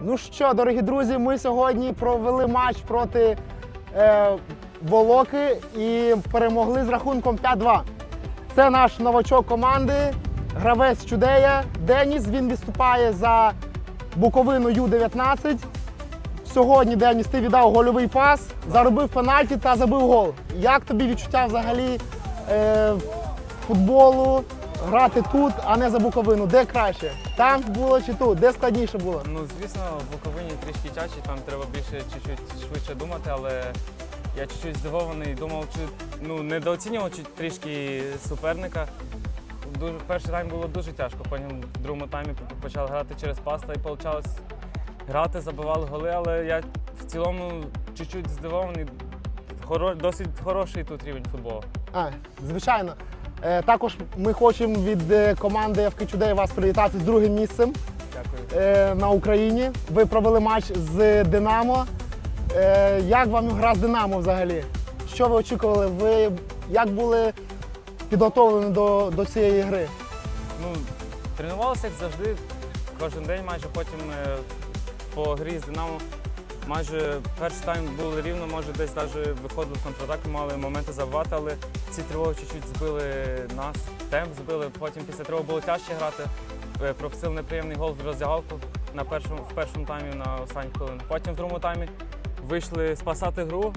Ну що, дорогі друзі, ми сьогодні провели матч проти е, Волоки і перемогли з рахунком 5-2. Це наш новачок команди, гравець Чудея Деніс. Він виступає за Буковину Ю-19. Сьогодні Деніс, ти віддав гольовий пас, заробив пенальті та забив гол. Як тобі відчуття взагалі е, футболу, грати тут, а не за Буковину? Де краще? Там було чи тут? Де складніше було? Ну, звісно, в Буковині трішки тяжче, там треба більше чуть-чуть швидше думати, але я чуть-чуть здивований, думав, чи ну, недооцінював чуть трішки суперника. Дуже, перший тайм було дуже тяжко, потім в другому таймі почали грати через паста і вийшло грати, забивали голи, але я в цілому чуть-чуть здивований. Хоро, досить хороший тут рівень футболу. А, звичайно. Е, також ми хочемо від е, команди ФК Чудей вас привітати з другим місцем Дякую. е, на Україні. Ви провели матч з Динамо. Як вам гра з Динамо взагалі? Що ви очікували? Ви як були підготовлені до, до цієї гри? Ну, тренувалися як завжди, кожен день майже потім по грі з Динамо. Майже перший тайм був рівно, може десь навіть виходили в контратаку, мали моменти забивати, але ці тривоги чуть-чуть збили нас, темп збили. Потім після тривоги було тяжче грати. Е, Пропустили неприємний гол в роздягалку на першому, в першому таймі на останніх хвилин. Потім в другому таймі вийшли спасати гру.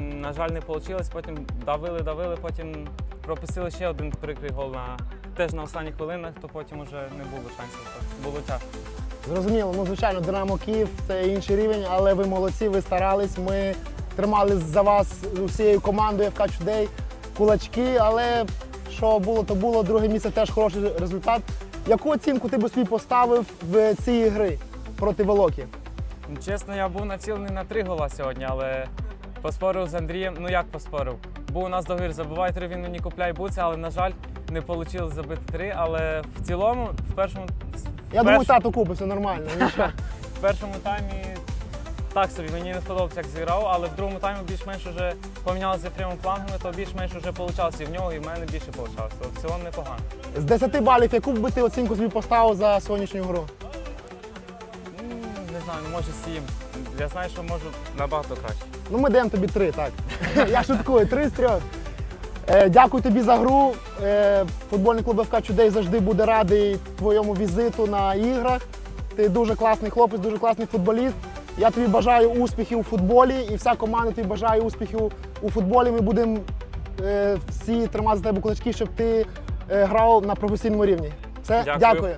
На жаль, не вийшло. Потім давили, давили, потім пропустили ще один прикрий гол на теж на останніх хвилинах, то потім вже не було шансів. Було тяжко. Зрозуміло, ну звичайно, Динамо Київ це інший рівень, але ви молодці, ви старались. Ми тримали за вас усією командою ФК Чудей кулачки, але що було, то було. Друге місце теж хороший результат. Яку оцінку ти би собі поставив в цій гри проти Волокі? Ну, Чесно, я був націлений на три гола сьогодні, але поспорив з Андрієм. Ну як поспорив? Був у нас договір, забивай три, він мені купляй буці, але, на жаль, не вийшло забити три. Але в цілому, в першому, я думаю, тату купить, все нормально. Ну в першому таймі так собі, мені не сподобався, як зіграв, але в другому таймі більш-менш вже помінялися прямим флангами, то більш-менш вже вийшло і в нього, і в мене більше вийшло. В цілому непогано. З 10 балів, яку би ти оцінку собі поставив за сьогоднішню гру? Не знаю, ну, може сім. Я знаю, що можу набагато краще. Ну ми даємо тобі три, так. Я шуткую, три з 3 дякую тобі за гру. Е, футбольний клуб ФК Чудей завжди буде радий твоєму візиту на іграх. Ти дуже класний хлопець, дуже класний футболіст. Я тобі бажаю успіхів у футболі і вся команда тобі бажає успіхів у футболі. Ми будемо е, всі тримати за тебе кулачки, щоб ти е, грав на професійному рівні. Все, Дякую. дякую.